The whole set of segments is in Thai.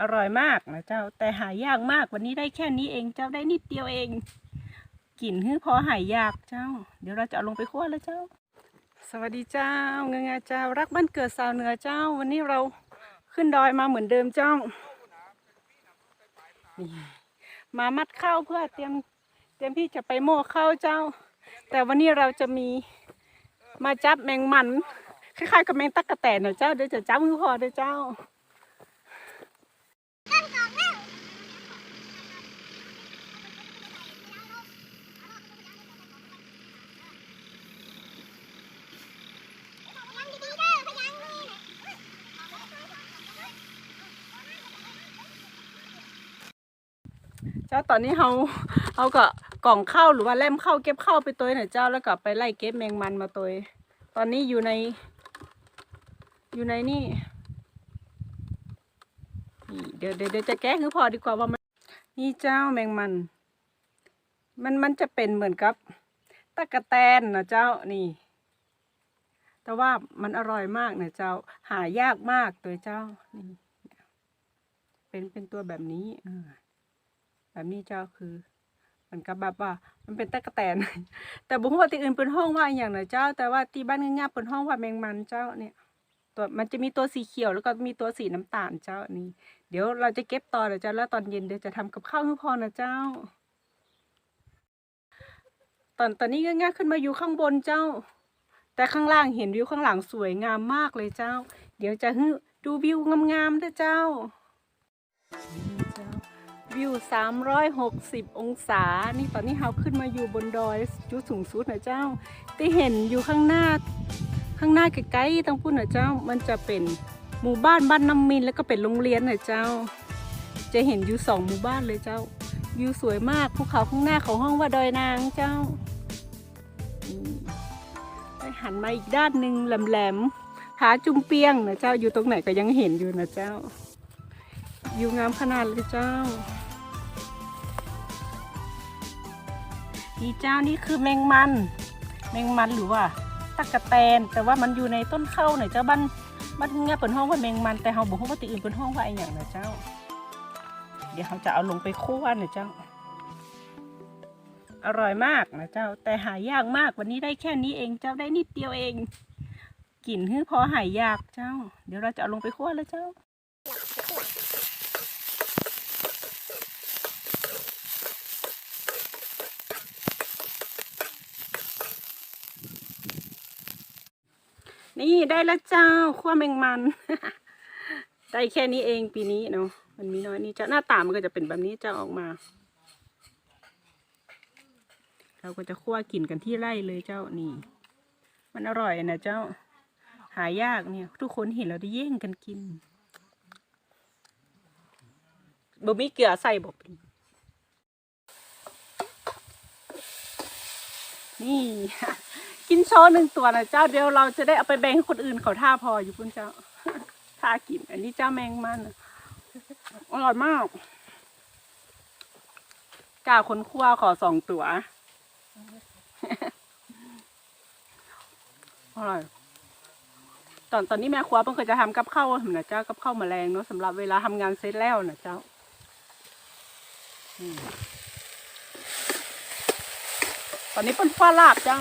อร่อยมากนะเจ้า แต่หายากมากวันนี้ได้แค่นี้เองเจ้าได้นิดเดียวเองกลิ่นฮื้อพอหายยากเจ้า เดี๋ยวเราจะเอาลงไปคั่วแล้วเจ้า สวัสดีเจ้าเงงาเจ้า รักบ้านเกิดสาวเหนือเจ้า วันนี้เราขึ้นดอยมาเหมือนเดิมเจ้านี่มามัดข้าวเพื่อเตรียมเตรียมที่จะไปโม่ข้าวเจ้า แต่วันนี้เราจะมีมาจับแมงมันคล้ายๆกับแมงตักกะแตนนะเจ้าเดี๋ยวจะจับมือพอเด้อเจ้า เจ้าตอนนี้เขาเอาก็กล่องข้าวหรือว่าแล่มข้าวเก็บข้าวไปตัวหน่อยเจ้าแล้วก็ไปไล่เก็บแมงมันมาตัวตอนนี้อยู่ใน อยู่ในนี่นี่เดี๋ยวเดี๋ยวจะแก้คือพอดีกว่าว่ามันนี่เจ้าแมงมัน มันมันจะเป็นเหมือนกับตะกะแตนนะเจ้านี่ แต่ว่ามันอร่อยมากนะเจ้า หายากมากตัวเจ้านี่เป็นเป็นตัวแบบนี้ แบบนี้เจ้าคือมันก็แบบว่า มันเป็นตะกะแตน แต่บุ้งว่าที่อื่นเป็นห้องว่าอย่างนะเจ้า แต่ว่าที่บ้านง่ายๆเป็นห้องว่าแมงมันเจ้าเนี่ย ตัวมันจะมีตัวสีเขียวแล้วก็มีตัวสีน้ำตาลเจ้านี่ เดี๋ยวเราจะเก็บต่อนะเจ้าแล้วตอนเย็นเดี๋ยวจะทำกับข้าวให้พอนะเจ้า ตอนตอนนี้ง่ายๆขึ้นมาอยู่ข้างบนเจ้า แต่ข้างล่างเห็นวิวข้างหลังสวยงามมากเลยเจ้า เดี๋ยวจะดูวิวงามๆด้วยเจ้านี่เจ้า วิว 360 องศา นี่ตอนนี้เราขึ้นมาอยู่บนดอยจุดสูงสุดนะเจ้า ที่เห็นอยู่ข้างหน้า ข้างหน้าไกลๆตรงพุ่นนะเจ้า มันจะเป็นหมู่บ้านบ้านน้ำมินแล้วก็เป็นโรงเรียนนะเจ้า จะเห็นอยู่สองหมู่บ้านเลยเจ้า วิวสวยมาก ภูเขาข้างหน้าของห้องว่าดอยนางเจ้าไปหันมาอีกด้านหนึ่งแหลมๆผาจุมเปียงนะเจ้า อยู่ตรงไหนก็ยังเห็นอยู่นะเจ้าวิวงามขนาดเลยเจ้า นี่เจ้านี่คือแมงมัน แมงมันหรือว่าตะกะแตน แต่ว่ามันอยู่ในต้นข้าวหน่อยเจ้าบ้านบ้านเงี้ยเปิดห้องว่าแมงมันแต่เราบอกว่าที่อื่นเปิดห้องว่าไออย่างนะเจ้า เดี๋ยวเขาจะเอาลงไปคั่วนะเจ้า อร่อยมากนะเจ้า แต่หายากมากวันนี้ได้แค่นี้เองเจ้าได้นิดเดียวเองกลิ่นคือพอหายยากเจ้า เดี๋ยวเราจะเอาลงไปคั่วแล้วเจ้า นี่ได้แล้วเจ้าขั้วแมงมัน ได้แค่นี้เองปีนี้เนาะมันมีน้อยนี่เจ้าหน้าตามันก็จะเป็นแบบนี้เจ้าออกมา เราก็จะคั่วกินกันที่ไร่เลยเจ้านี่ มันอร่อยนะเจ้า หายากเนี่ย ทุกคนเห็นเราได้แย่งกันกินบ่มีเกลือใส่บ่เป็นนี่ กินโชว์หนึ่งตัวนะเจ้าเดี๋ยวเราจะได้เอาไปแบ่งให้คนอื่นเขาท่าพออยู่พุ่นเจ้าท่ากิน อันนี้เจ้าแมงมันอร่อยมากกาคนคั่วขอสองตัวอร่อยตอนตอนนี้แม่ครัวเพิ่งเคยจะทำกับข้าวนะเจ้ากับข้าวแมลงเนาะสำหรับเวลาทำงานเสร็จแล้วนะเจ้าตอนนี้เป็นฟ้าลาบเจ้า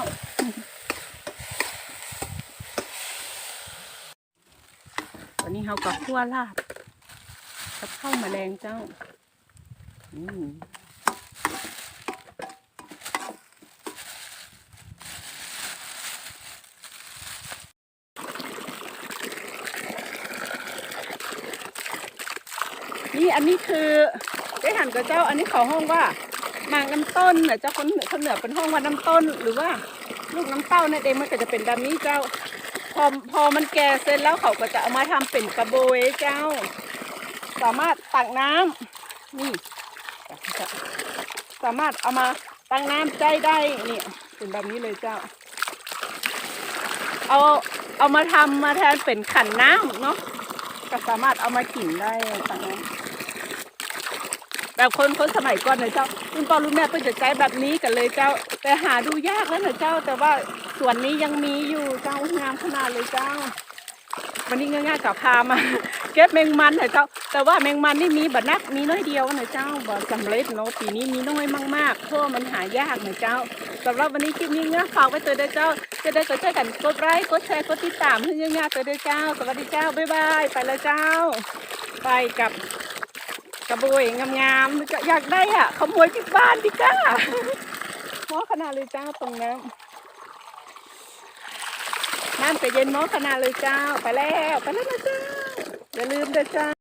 ตอนนี้เขากับคั่วลาบกับข้าวแมลงเจ้าอืมนี่อันนี้คือได้หันกับเจ้า อันนี้เขาห้องว่าหมากน้ำต้นน่ะเจ้าคนเหนือคนเหนือเป็นห้องว่าน้ำต้นหรือว่าลูกน้ำเต้านั่นเองมันก็จะเป็นแบบนี้เจ้า พอพอมันแก่เสร็จแล้วเขาก็จะเอามาทำเป็นกระโบยเจ้า สามารถตักน้ำนี่สามารถเอามาตักน้ำใจได้นี่เป็นแบบนี้เลยเจ้า เอาเอามาทำมาแทนเป็นขันน้ำเนาะก็สามารถเอามากินได้ตักน้ำแบบคนคนสมัยก่อนนะเจ้ารุ่นพ่อรุ่นแม่เพิ่งจะใช้แบบนี้กันเลยเจ้า แต่หาดูยากแล้วนะเจ้า แต่ว่า ส่วนนี้ยังมีอยู่เจ้างามขนาดเลยเจ้า วันนี้ง่ายๆกับพามา เก็บแมงมันนะเจ้า แต่ว่าแมงมันนี่มีบันักมีน้อยเดียวนะเจ้าบ่สำเร็จเนาะปีนี้มีน้อยมากๆเพราะมันหายากนะเจ้าสำหรับวันนี้คลิปนี้เงาฝากไว้เตือนด้วยเจ้า จะได้ก็ช่วยกันกดไลค์กดแชร์กดติดตามให้เงายๆเตือนด้วยเจ้า สวัสดีเจ้าบ๊ายบายไปแล้วเจ้า ไปกับกระบวยงามๆอยากได้อะขโมยที่บ้านดิก้าหม้อขนาดเลยเจ้าตรงน้ำ น้ำจะเย็นหม้อขนาดเลยเจ้า ไปแล้ว ไปแล้วนะเจ้า อย่าลืมเด้อเจ้า